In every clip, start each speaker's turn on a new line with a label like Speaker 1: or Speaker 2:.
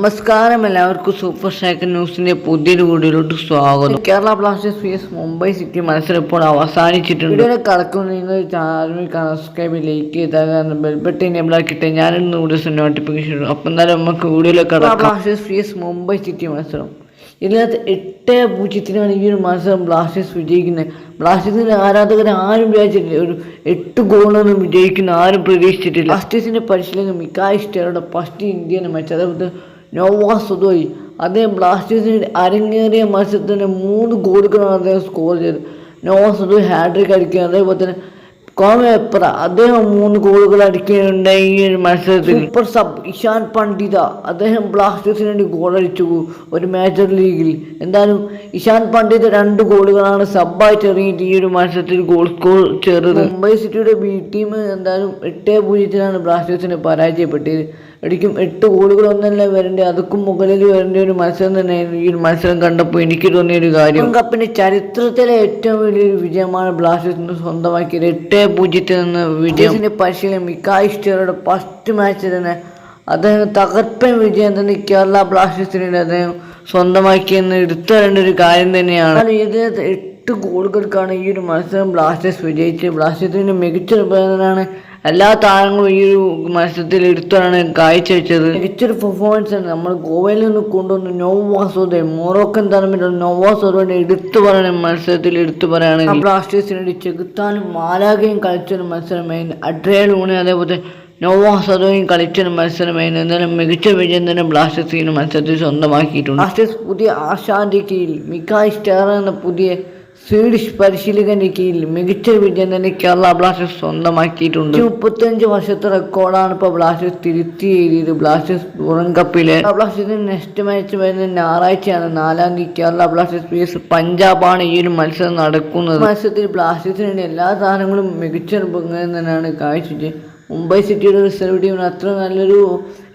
Speaker 1: നമസ്കാരം എല്ലാവർക്കും super striker ന്യൂസിന്റെ പുതിയൊരു വീഡിയോയിലോട്ട് സ്വാഗതം. Kerala Blasters vs Mumbai City മത്സരം ഇപ്പോൾ അവസാനിച്ചിട്ടുണ്ട്. വീഡിയോയിൽ കടക്കുന്ന നിങ്ങൾ ചാനൽ സബ്സ്ക്രൈബ് ലൈക്ക് ചെയ്താൽ ബെൽബട്ട് എനേബിൾ ആക്കിയിട്ട് ഞാനിന്ന് വീഡിയോസ് നോട്ടിഫിക്കേഷൻ അപ്പം തന്നെ നമുക്ക് വീഡിയോയിലേക്ക് കടക്കാം. ബ്ലാസ്റ്റേഴ്സ് vs മുംബൈ സിറ്റി മത്സരം. ഇതിനകത്ത് എട്ട് പൂജ്യത്തിനാണ് ഈ ഒരു മത്സരം ബ്ലാസ്റ്റേഴ്സ് വിജയിക്കുന്നത്. ബ്ലാസ്റ്റേഴ്സിന്റെ ആരാധകർ ആരും വിചാരിച്ചിട്ടില്ല. ഒരു എട്ട് ഗോളൊന്നും വിജയിക്കുന്ന ആരും പ്രതീക്ഷിച്ചിട്ടില്ല. ബ്ലാസ്റ്റേഴ്സിന്റെ പരിശീലകൻ മിക്കായ് സ്റ്റേറുടെ ഫസ്റ്റ് ഇന്ത്യൻ മാച്ച് അതേപോലെ നോവാ സുദോയി അദ്ദേഹം ബ്ലാസ്റ്റേഴ്സിന് അരങ്ങേറിയ മത്സരത്തിന് മൂന്ന് ഗോളുകളാണ് അദ്ദേഹം സ്കോർ ചെയ്തത്. നോവാ ഹാട്രിക് അടിക്കുക അതേപോലെ തന്നെ കോമേപ്ര അദ്ദേഹം മൂന്ന് ഗോളുകൾ അടിക്കുകയുണ്ടായി ഈ ഒരു മത്സരത്തിൽ. സൂപ്പർ സബ് ഇഷാൻ പണ്ഡിത അദ്ദേഹം ബ്ലാസ്റ്റേഴ്സിന് വേണ്ടി ഗോളടിച്ചു ഒരു മേജർ ലീഗിൽ എന്തായാലും ഇഷാൻ പണ്ഡിത രണ്ട് ഗോളുകളാണ് സബ്ബായിട്ട് എറിഞ്ഞിട്ട് ഈ ഒരു മത്സരത്തിൽ ഗോൾ സ്കോർ ചേർന്നത്. മുംബൈ സിറ്റിയുടെ ബി ടീം എന്തായാലും എട്ട് പൂജ്യത്തിനാണ് ബ്ലാസ്റ്റേഴ്സിനെ പരാജയപ്പെട്ടത്. ഒരിക്കും എട്ട് ഗോളുകൾ ഒന്നല്ല വരേണ്ടത് അതുക്കും മുകളിൽ വരേണ്ട ഒരു മത്സരം തന്നെയായിരുന്നു ഈ ഒരു മത്സരം കണ്ടപ്പോൾ എനിക്ക് തോന്നിയ ഒരു കാര്യം കപ്പിന്റെ ചരിത്രത്തിലെ ഏറ്റവും വലിയൊരു വിജയമാണ് ബ്ലാസ്റ്റേഴ്സിന് സ്വന്തമാക്കിയത്. എട്ട് പൂജ്യത്തിൽ നിന്ന് വിജയം. പരിശീലനം മിക്കായ് സ്റ്റേറുടെ ഫസ്റ്റ് മാച്ച് തന്നെ. അദ്ദേഹം തകർപ്പൻ വിജയം തന്നെ കേരള ബ്ലാസ്റ്റേഴ്സിനെ അദ്ദേഹം സ്വന്തമാക്കിയെന്ന് എടുത്തു വരേണ്ട ഒരു കാര്യം തന്നെയാണ്. ഇത് ഇതിനകത്ത് എട്ട് ഗോളുകൾക്കാണ് ഈ ഒരു മത്സരം ബ്ലാസ്റ്റേഴ്സ് വിജയിച്ചത്. ബ്ലാസ്റ്റേഴ്സിന്റെ മികച്ച പ്രകടനമാണ് എല്ലാ താരങ്ങളും ഈ ഒരു മത്സരത്തിൽ എടുത്താണ് കാഴ്ചവെച്ചത് മികച്ചൊരു പെർഫോമൻസ് ആണ്. നമ്മൾ ഗോവയിൽ നിന്ന് കൊണ്ടുവന്ന നോവാസോദെ മൊറോക്കൻ താരമില്ല നോവാസോദോന്റെ എടുത്തു പറയണ മത്സരത്തിൽ എടുത്തു പറയുകയാണെങ്കിൽ ബ്ലാസ്റ്റേഴ്സിനോട് ചെകുത്താനും മാലാകയും കളിച്ചൊരു മത്സരമായിരുന്നു. അഡ്രയൽ ഊണി അതേപോലെ നോവാസോദോയും കളിച്ചൊരു മത്സരമായിരുന്നു. എന്നാലും മികച്ച വിജയം തന്നെ ബ്ലാസ്റ്റേഴ്സ് ഈ മത്സരത്തിൽ സ്വന്തമാക്കിയിട്ടുണ്ട്. ബ്ലാസ്റ്റേഴ്സ് പുതിയ കീഴിൽ മിക്കായ് സ്റ്റാർ എന്ന പുതിയ സ്വീഡിഷ് പരിശീലകന്റെ കീഴിൽ മികച്ച വിജയം തന്നെ കേരള ബ്ലാസ്റ്റേഴ്സ് സ്വന്തമാക്കിയിട്ടുണ്ട്. മുപ്പത്തഞ്ച് വർഷത്തെ റെക്കോർഡാണ് ഇപ്പോൾ ബ്ലാസ്റ്റേഴ്സ് തിരുത്തി എഴുതിയത്. ബ്ലാസ്റ്റേഴ്സ് പുറം കപ്പിലെ. ബ്ലാസ്റ്റേഴ്സിന് നെക്സ്റ്റ് മാച്ച് വരുന്ന ഞായറാഴ്ചയാണ് നാലാം തീയതി കേരള ബ്ലാസ്റ്റേഴ്സ് പി എസ് പഞ്ചാബാണ് ഈ ഒരു മത്സരം നടക്കുന്നത്. മത്സരത്തിൽ ബ്ലാസ്റ്റേഴ്സിന് എല്ലാ താരങ്ങളും മികച്ച പ്രകടനം തന്നെയാണ് കാഴ്ചവെച്ചത്. മുംബൈ സിറ്റിയുടെ റിസർവ് ടീമിന് അത്ര നല്ലൊരു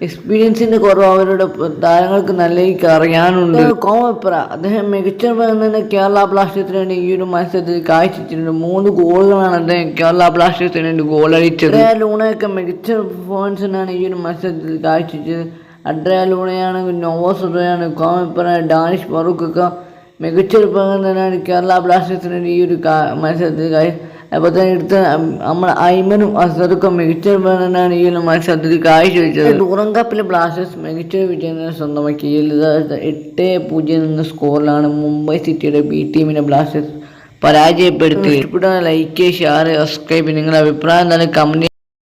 Speaker 1: എക്സ്പീരിയൻസിന്റെ കുറവ് അവരുടെ താരങ്ങൾക്ക് നല്ല എനിക്ക് അറിയാനുണ്ട്. കോമപ്ര അദ്ദേഹം മികച്ച തന്നെ കേരള ബ്ലാസ്റ്റേഴ്സിന് വേണ്ടി ഈ ഒരു മത്സരത്തിൽ കാഴ്ചിട്ടുണ്ട് മൂന്ന് ഗോളുകളാണ് അദ്ദേഹം കേരള ബ്ലാസ്റ്റേഴ്സിന് വേണ്ടി അഡ്രയ ലൂണയൊക്കെ മികച്ച പെർഫോമൻസിനാണ് ഈ ഒരു മത്സരത്തിൽ കാഴ്ചിച്ചത് അഡ്രയ ലൂണയാണ് നോവോ സുധയാണ് കോമപ്ര ഡാനിഷ് ഫറൂഖൊക്കെ മികച്ചൊരു തന്നെയാണ് കേരള ബ്ലാസ്റ്റേഴ്സിന് വേണ്ടി ഈ ഒരു മത്സരത്തിൽ കാഴ്ച അപ്പോൾ തന്നെ എടുത്ത് നമ്മൾ ഐമനും അസറുക്കും മികച്ച പ്രകടനമാണ് ഈ മത്സരത്തിൽ കാഴ്ചവെച്ചത് ടൂറം കപ്പിലെ ബ്ലാസ്റ്റേഴ്സ് മികച്ച വിജയം സ്വന്തമാക്കി എട്ട് പൂജ്യം എന്ന സ്കോറിലാണ് മുംബൈ സിറ്റിയുടെ ബി ടീമിനെ ബ്ലാസ്റ്റേഴ്സ് പരാജയപ്പെടുത്തി ഇഷ്ടപ്പെട്ട ലൈക്ക് ഷെയർ സബ്സ്ക്രൈബ് നിങ്ങളുടെ അഭിപ്രായം തന്നെ കമന്റ്